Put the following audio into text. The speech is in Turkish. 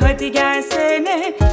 hadi gelsene